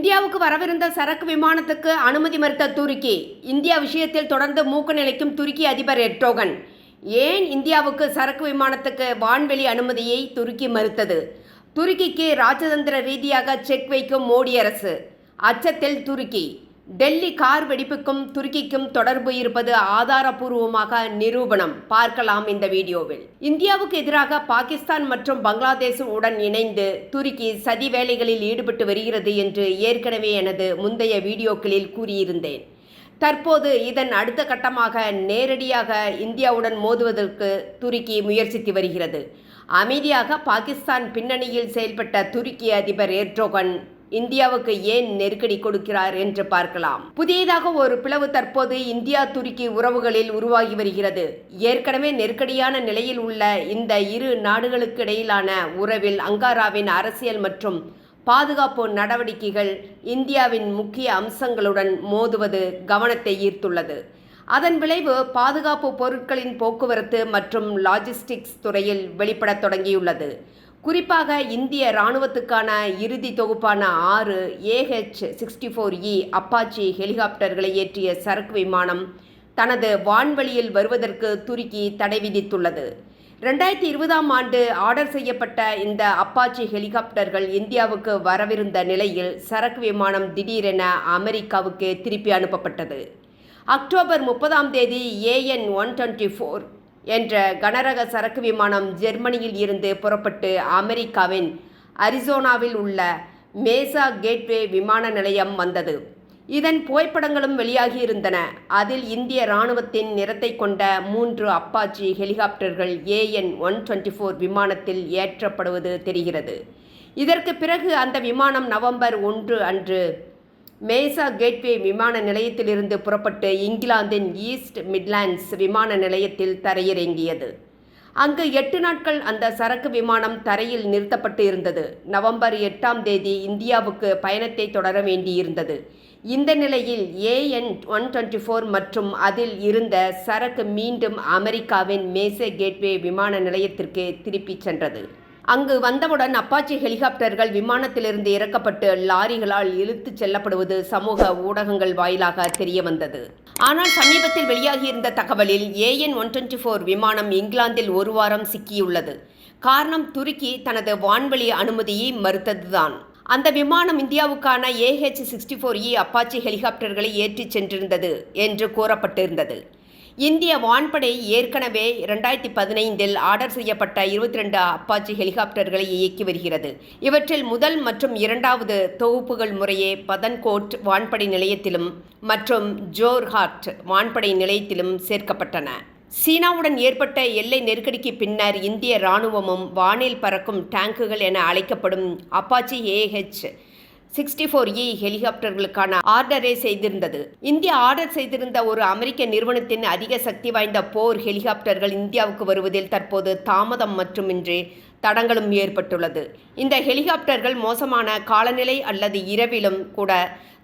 இந்தியாவுக்கு வரவிருந்த சரக்கு விமானத்துக்கு அனுமதி மறுத்த துருக்கி. இந்தியா விஷயத்தில் தொடர்ந்து மூக்கு நிலைக்கும் துருக்கி அதிபர் எர்டோகன். ஏன் இந்தியாவுக்கு சரக்கு விமானத்துக்கு வான்வெளி அனுமதியை துருக்கி மறுத்தது? துருக்கிக்கு ராஜதந்திர ரீதியாக செக் வைக்கும் மோடி அரசு. அச்சத்தில் துருக்கி. டெல்லி கார் வெடிப்புக்கும் துருக்கிக்கும் தொடர்பு இருப்பது ஆதாரபூர்வமாக நிரூபணம். பார்க்கலாம் இந்த வீடியோவில். இந்தியாவுக்கு எதிராக பாகிஸ்தான் மற்றும் பங்களாதேஷ் உடன் இணைந்து துருக்கி சதி வேலைகளில் ஈடுபட்டு வருகிறது என்று ஏற்கனவே எனது முந்தைய வீடியோக்களில் கூறியிருந்தேன். தற்போது இதன் அடுத்த கட்டமாக நேரடியாக இந்தியாவுடன் மோதுவதற்கு துருக்கி முயற்சித்து வருகிறது. அமைதியாக பாகிஸ்தான் பின்னணியில் செயல்பட்ட துருக்கி அதிபர் எர்டோகன் இந்தியாவுக்கு ஏன் நெருக்கடி கொடுக்கிறார் என்று பார்க்கலாம். புதியதாக ஒரு பிளவு தற்போது இந்தியா துருக்கி உறவுகளில் உருவாகி வருகிறது. ஏற்கனவே நெருக்கடியான நிலையில் உள்ள இந்த இரு நாடுகளுக்கு இடையிலான உறவில் அங்காராவின் அரசியல் மற்றும் பாதுகாப்பு நடவடிக்கைகள் இந்தியாவின் முக்கிய அம்சங்களுடன் மோதுவது கவனத்தை ஈர்த்துள்ளது. அதன் விளைவு பாதுகாப்பு பொருட்களின் போக்குவரத்து மற்றும் லாஜிஸ்டிக்ஸ் துறையில் வெளிப்படத் தொடங்கியுள்ளது. குறிப்பாக இந்திய இராணுவத்துக்கான இறுதி தொகுப்பான ஆறு A H sixty four E Apache ஹெலிகாப்டர்களை ஏற்றிய சரக்கு விமானம் தனது வான்வெளியில் வருவதற்கு துருக்கி தடை விதித்துள்ளது. ரெண்டாயிரத்தி இருபதாம் ஆண்டு ஆர்டர் செய்யப்பட்ட இந்த அப்பாச்சி ஹெலிகாப்டர்கள் இந்தியாவுக்கு வரவிருந்த நிலையில் சரக்கு விமானம் திடீரென அமெரிக்காவுக்கு திருப்பி அனுப்பப்பட்டது. அக்டோபர் முப்பதாம் தேதி ஏஎன் ஒன் டுவெண்ட்டி ஃபோர் என்ற கனரக சரக்கு விமானம் ஜெர்மனியில் இருந்து புறப்பட்டு அமெரிக்காவின் அரிசோனாவில் உள்ள மேசா கேட்வே விமான நிலையம் வந்தது. இதன் புகைப்படங்களும் வெளியாகியிருந்தன. அதில் இந்திய இராணுவத்தின் நிறத்தை கொண்ட மூன்று அப்பாச்சி ஹெலிகாப்டர்கள் ஏஎன் ஒன் டுவெண்ட்டி ஃபோர் விமானத்தில் ஏற்றப்படுவது தெரிகிறது. இதற்கு பிறகு அந்த விமானம் நவம்பர் ஒன்று அன்று மேசா கேட்வே விமான நிலையத்திலிருந்து புறப்பட்டு இங்கிலாந்தின் ஈஸ்ட் மிட்லாண்ட்ஸ் விமான நிலையத்தில் தரையிறங்கியது. அங்கு எட்டு நாட்கள் அந்த சரக்கு விமானம் தரையில் நிறுத்தப்பட்டு இருந்தது. நவம்பர் எட்டாம் தேதி இந்தியாவுக்கு பயணத்தை தொடர வேண்டியிருந்தது. இந்த நிலையில் ஏஎன் ஒன் டுவெண்ட்டி ஃபோர் மற்றும் அதில் இருந்த சரக்கு மீண்டும் அமெரிக்காவின் மேசே கேட்வே விமான நிலையத்திற்கு திருப்பிச் சென்றது. அங்கு வந்தவுடன் அப்பாச்சி ஹெலிகாப்டர்கள் விமானத்திலிருந்து இறக்கப்பட்டு லாரிகளால் இழுத்துச் செல்லப்படுவது சமூக ஊடகங்கள் வாயிலாக தெரிய வந்தது ஆனால் சமீபத்தில் வெளியாகியிருந்த தகவலில் ஏஎன் ஒன் டுவெண்ட்டி ஃபோர் விமானம் இங்கிலாந்தில் ஒரு வாரம் சிக்கியுள்ளது. காரணம் துருக்கி தனது வான்வெளி அனுமதியை மறுத்ததுதான். அந்த விமானம் இந்தியாவுக்கான AH sixty four E Apache ஹெலிகாப்டர்களை ஏற்றிச் சென்றிருந்தது என்று கூறப்பட்டிருந்தது. இந்திய வான்படை ஏற்கனவே இரண்டாயிரத்தி பதினைந்தில் ஆர்டர் செய்யப்பட்ட இருபத்தி ரெண்டு அப்பாச்சி ஹெலிகாப்டர்களை இயக்கி வருகிறது. இவற்றில் முதல் மற்றும் இரண்டாவது தொகுப்புகள் முறையே பதன்கோட் வான்படை நிலையத்திலும் மற்றும் ஜோர்ஹாட் வான்படை நிலையத்திலும் சேர்க்கப்பட்டன. சீனாவுடன் ஏற்பட்ட எல்லை நெருக்கடிக்கு பின்னர் இந்திய இராணுவமும் வானில் பறக்கும் டேங்குகள் என அழைக்கப்படும் Apache AH sixty four E ஹெலிகாப்டர்களுக்கான ஆர்டரை செய்திருந்தது. இந்தியா ஆர்டர் செய்திருந்த ஒரு அமெரிக்க நிறுவனத்தின் அதிக சக்தி வாய்ந்த போர் ஹெலிகாப்டர்கள் இந்தியாவுக்கு வருவதில் தற்போது தாமதம் மட்டுமின்றி தடங்களும் ஏற்பட்டுள்ளது. இந்த ஹெலிகாப்டர்கள் மோசமான காலநிலை அல்லது இரவிலும் கூட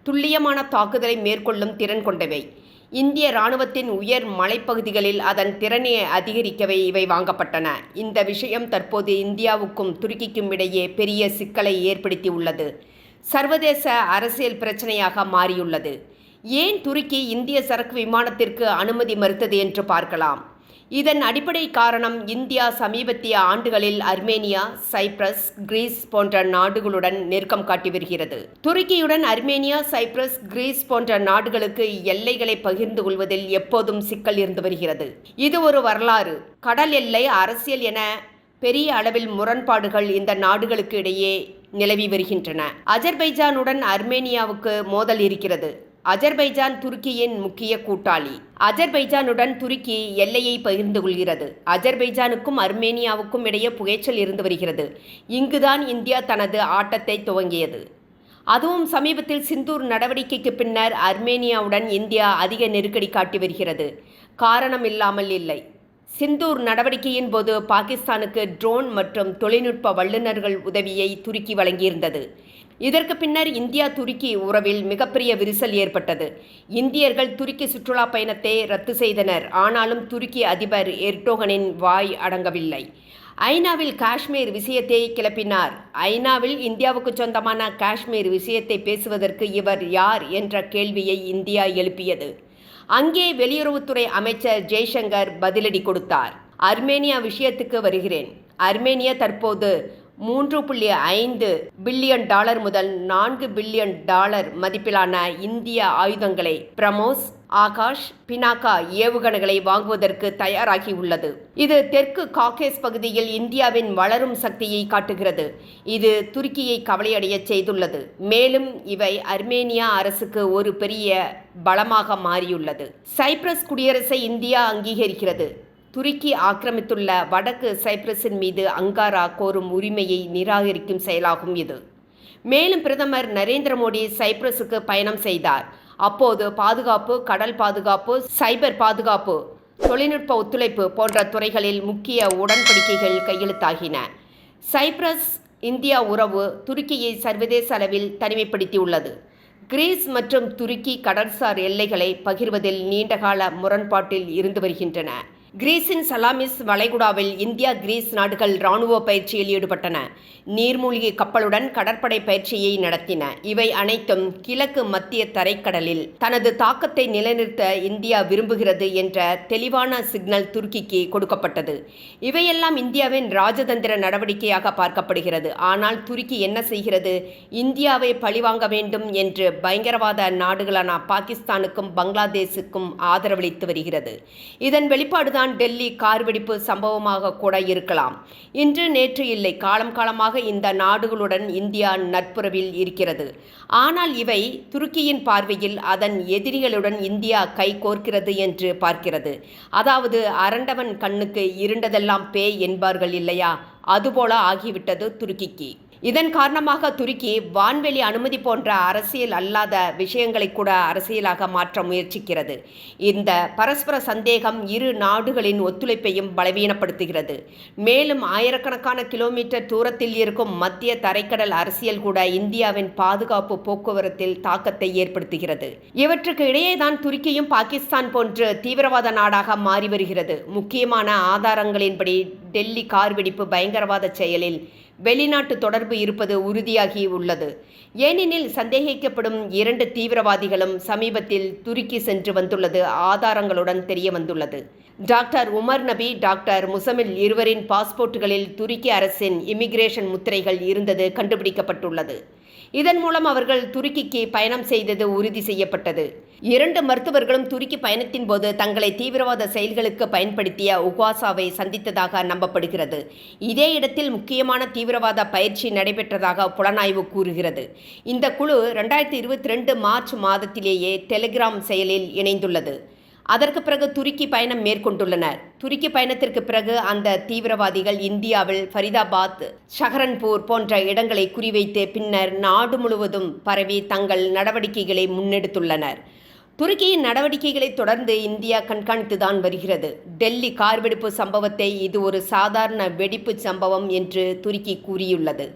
துல்லியமான தாக்குதலை மேற்கொள்ளும் திறன் கொண்டவை. இந்திய இராணுவத்தின் உயர் மலைப்பகுதிகளில் அதன் திறனை அதிகரிக்கவே இவை வாங்கப்பட்டன. இந்த விஷயம் தற்போது இந்தியாவுக்கும் துருக்கிக்கும் இடையே பெரிய சிக்கலை ஏற்படுத்தி உள்ளது சர்வதேச அரசியல் பிரச்சனையாக மாறியுள்ளது. ஏன் துருக்கி இந்திய சரக்கு விமானத்திற்கு அனுமதி மறுத்தது என்று பார்க்கலாம். இதன் அடிப்படை காரணம் இந்தியா சமீபத்திய ஆண்டுகளில் அர்மேனியா சைப்ரஸ் கிரீஸ் போன்ற நாடுகளுடன் நெருக்கம் காட்டி வருகிறது. துருக்கியுடன் அர்மேனியா சைப்ரஸ் கிரீஸ் போன்ற நாடுகளுக்கு எல்லைகளை பகிர்ந்து கொள்வதில் எப்போதும் சிக்கல் இருந்து வருகிறது. இது ஒரு வரலாறு. கடல் எல்லை அரசியல் என பெரிய அளவில் முரண்பாடுகள் இந்த நாடுகளுக்கு இடையே நிலவி வருகின்றன. அஜர்பைஜானுடன் அர்மேனியாவுக்கு மோதல் இருக்கிறது. அஜர்பைஜான் துருக்கியின் முக்கிய கூட்டாளி. அஜர்பைஜானுடன் துருக்கி எல்லையை பகிர்ந்து கொள்கிறது. அஜர்பைஜானுக்கும் அர்மேனியாவுக்கும் இடையே புகைச்சல் இருந்து வருகிறது. இங்குதான் இந்தியா தனது ஆட்டத்தை துவங்கியது. அதுவும் சமீபத்தில் சிந்தூர் நடவடிக்கைக்கு பின்னர் அர்மேனியாவுடன் இந்தியா அதிக நெருக்கடி காட்டி வருகிறது. காரணம் இல்லாமல் இல்லை. சிந்தூர் நடவடிக்கையின் போது பாகிஸ்தானுக்கு ட்ரோன் மற்றும் தொழில்நுட்ப வல்லுநர்கள் உதவியை துருக்கி வழங்கியிருந்தது. இதற்கு பின்னர் இந்தியா துருக்கி உறவில் மிகப்பெரிய விரிசல் ஏற்பட்டது. இந்தியர்கள் துருக்கி சுற்றுலா பயணத்தை ரத்து செய்தனர். ஆனாலும் துருக்கி அதிபர் எர்டோகனின் வாய் அடங்கவில்லை. ஐநாவில் காஷ்மீர் விஷயத்தை கிளப்பினார். ஐநாவில் இந்தியாவுக்கு சொந்தமான காஷ்மீர் விஷயத்தை பேசுவதற்கு இவர் யார் என்ற கேள்வியை இந்தியா எழுப்பியது. அங்கே வெளியுறவுத்துறை அமைச்சர் ஜெய்சங்கர் பதிலடி கொடுத்தார். அர்மேனியா விஷயத்துக்கு வருகிறேன். அர்மேனியா தற்போது மூன்று புள்ளி ஐந்து பில்லியன் டாலர் முதல் நான்கு பில்லியன் டாலர் மதிப்பிலான இந்திய ஆயுதங்களை பிரமோஸ் ஆகாஷ் பினாகா ஏவுகணைகளை வாங்குவதற்கு தயாராகி உள்ளது. இது தெற்கு காக்கேஸ் பகுதியில் இந்தியாவின் வளரும் சக்தியை காட்டுகிறது. இது துருக்கியை கவலையடையச் செய்துள்ளது. மேலும் இவை அர்மேனியா அரசுக்கு ஒரு பெரிய பலமாக மாறியுள்ளது. Cyprus குடியரசை India அங்கீகரிக்கிறது. துருக்கி ஆக்கிரமித்துள்ள வடக்கு சைப்ரஸின் மீது அங்காரா கோரும் உரிமையை நிராகரிக்கும் செயலாகும் இது. மேலும் பிரதமர் நரேந்திர மோடி சைப்ரஸுக்கு பயணம் செய்தார். அப்போது பாதுகாப்பு கடல் பாதுகாப்பு சைபர் பாதுகாப்பு தொழில்நுட்ப ஒத்துழைப்பு போன்ற துறைகளில் முக்கிய உடன்படிக்கைகள் கையெழுத்தாகின. சைப்ரஸ் இந்தியா உறவு துருக்கியை சர்வதேச அளவில் தனிமைப்படுத்தியுள்ளது. கிரீஸ் மற்றும் துருக்கி கடற்சார் எல்லைகளை பகிர்வதில் நீண்டகால முரண்பாட்டில் இருந்து வருகின்றன. கிரீஸின் சலாமிஸ் வளைகுடாவில் இந்தியா கிரீஸ் நாடுகள் இராணுவ பயிற்சியில் ஈடுபட்டன. நீர்மூழ்கி கப்பலுடன் கடற்படை பயிற்சியை நடத்தின. இவை அனைத்தும் கிழக்கு மத்திய தரைக்கடலில். தனது தாக்கத்தை நிலைநிறுத்த இந்தியா விரும்புகிறது என்ற தெளிவான சிக்னல் துருக்கிக்கு கொடுக்கப்பட்டது. இவையெல்லாம் இந்தியாவின் ராஜதந்திர நடவடிக்கையாக பார்க்கப்படுகிறது. ஆனால் துருக்கி என்ன செய்கிறது? இந்தியாவை பழிவாங்க வேண்டும் என்று பயங்கரவாத நாடுகளான பாகிஸ்தானுக்கும் பங்களாதேஷுக்கும் ஆதரவளித்து வருகிறது. இதன் வெளிப்பாடுதான் தான் டெல்லி கார் வெடிப்பு சம்பவமாக கூட இருக்கலாம். இன்று நேற்று இல்லை. காலம் காலமாக இந்த நாடுகளுடன் இந்தியா நட்புறவில் இருக்கிறது. ஆனால் இவை துருக்கியின் பார்வையில் அதன் எதிரிகளுடன் இந்தியா கை கோர்க்கிறது என்று பார்க்கிறது. அதாவது அரண்டவன் கண்ணுக்கு இருண்டதெல்லாம் பேய் என்பார்கள் இல்லையா? அதுபோல ஆகிவிட்டது துருக்கிக்கு. இதன் காரணமாக துருக்கி வான்வெளி அனுமதி போன்ற அரசியல் அல்லாத விஷயங்களை கூட அரசியலாக மாற்ற முயற்சிக்கிறது. இந்த பரஸ்பர சந்தேகம் இரு நாடுகளின் ஒத்துழைப்பையும் பலவீனப்படுத்துகிறது. மேலும் ஆயிரக்கணக்கான கிலோமீட்டர் தூரத்தில் இருக்கும் மத்திய தரைக்கடல் அரசியல் கூட இந்தியாவின் பாதுகாப்பு போக்குவரத்தில் தாக்கத்தை ஏற்படுத்துகிறது. இவற்றுக்கு இடையேதான் துருக்கியும் பாகிஸ்தான் போன்று தீவிரவாத நாடாக மாறி வருகிறது. முக்கியமான ஆதாரங்களின்படி டெல்லி கார் வெடிப்பு பயங்கரவாத செயலில் வெளிநாட்டு தொடர்பு இருப்பது உறுதியாகி உள்ளது. ஏனெனில் சந்தேகிக்கப்படும் இரண்டு தீவிரவாதிகளும் சமீபத்தில் துருக்கி சென்று வந்துள்ளது ஆதாரங்களுடன் தெரிய வந்துள்ளது. டாக்டர் உமர் நபி டாக்டர் முசமில் இருவரின் பாஸ்போர்ட்டுகளில் துருக்கி அரசின் இமிகிரேஷன் முத்திரைகள் இருந்தது கண்டுபிடிக்கப்பட்டுள்ளது. இதன் மூலம் அவர்கள் துருக்கிக்கு பயணம் செய்தது உறுதி செய்யப்பட்டது. இரண்டு மருத்துவர்களும் துருக்கி பயணத்தின் போது தங்களை தீவிரவாத செயல்களுக்கு பயன்படுத்திய உகாசாவை சந்தித்ததாக நம்பப்படுகிறது. இதே இடத்தில் முக்கியமான தீவிரவாத பயிற்சி நடைபெற்றதாக புலனாய்வு கூறுகிறது. இந்த குழு ரெண்டாயிரத்தி இருபத்தி ரெண்டு மார்ச் மாதத்திலேயே டெலிகிராம் செயலில் இணைந்துள்ளது. அதற்கு பிறகு துருக்கி பயணம் மேற்கொண்டுள்ளனர். துருக்கி பயணத்திற்கு பிறகு அந்த தீவிரவாதிகள் இந்தியாவில் ஃபரிதாபாத் ஷஹரன்பூர் போன்ற இடங்களை குறிவைத்து பின்னர் நாடு முழுவதும் பரவி தங்கள் நடவடிக்கைகளை முன்னெடுத்துள்ளனர். துருக்கியின் நடவடிக்கைகளை தொடர்ந்து இந்தியா கண்காணித்துதான் வருகிறது. டெல்லி கார் வெடிப்பு சம்பவத்தை இது ஒரு சாதாரண வெடிப்பு சம்பவம் என்று துருக்கி கூறியுள்ளது.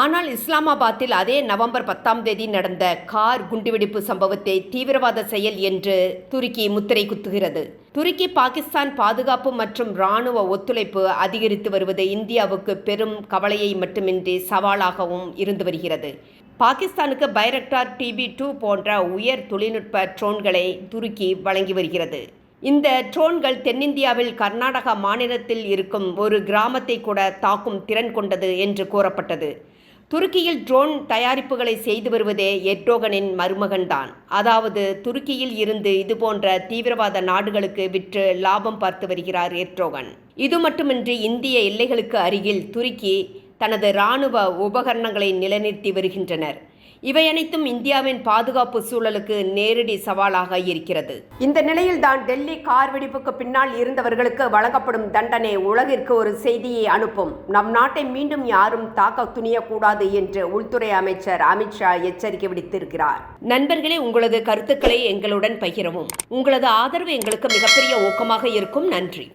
ஆனால் இஸ்லாமாபாத்தில் அதே நவம்பர் பத்தாம் தேதி நடந்த கார் குண்டுவெடிப்பு சம்பவத்தை தீவிரவாத செயல் என்று துருக்கி முத்திரை குத்துகிறது. துருக்கி பாகிஸ்தான் பாதுகாப்பு மற்றும் இராணுவ ஒத்துழைப்பு அதிகரித்து வருவது இந்தியாவுக்கு பெரும் கவலையை மட்டுமின்றி சவாலாகவும் இருந்து வருகிறது. பாகிஸ்தானுக்கு பைரக்டார் டிபி டூ போன்ற உயர் தொழில்நுட்ப ட்ரோன்களை துருக்கி வழங்கி வருகிறது. இந்த ட்ரோன்கள் தென்னிந்தியாவில் கர்நாடகா மாநிலத்தில் இருக்கும் ஒரு கிராமத்தை கூட தாக்கும் திறன் கொண்டது என்று கூறப்பட்டது. துருக்கியில் ட்ரோன் தயாரிப்புகளை செய்து வருவதே எர்டோகனின் மருமகன்தான். அதாவது துருக்கியில் இருந்து இதுபோன்ற தீவிரவாத நாடுகளுக்கு விற்று லாபம் பார்த்து வருகிறார் எர்டோகன். இது மட்டுமின்றி இந்திய எல்லைகளுக்கு அருகில் துருக்கி தனது இராணுவ உபகரணங்களை நிலைநிறுத்தி வருகின்றனர். இவை அனைத்தும் இந்தியாவின் பாதுகாப்பு சூழலுக்கு நேரடி சவாலாக இருக்கிறது. இந்த நிலையில் தான் டெல்லி கார் வெடிப்புக்கு பின்னால் இருந்தவர்களுக்கு வழங்கப்படும் தண்டனை உலகிற்கு ஒரு செய்தியை அனுப்பும். நம் நாட்டை மீண்டும் யாரும் தாக்க துணியக்கூடாது என்று உள்துறை அமைச்சர் அமித்ஷா எச்சரிக்கை விடுத்திருக்கிறார். நண்பர்களே உங்களது கருத்துக்களை எங்களுடன் பகிரவும். உங்களது ஆதரவு எங்களுக்கு மிகப்பெரிய ஊக்கமாக இருக்கும். நன்றி.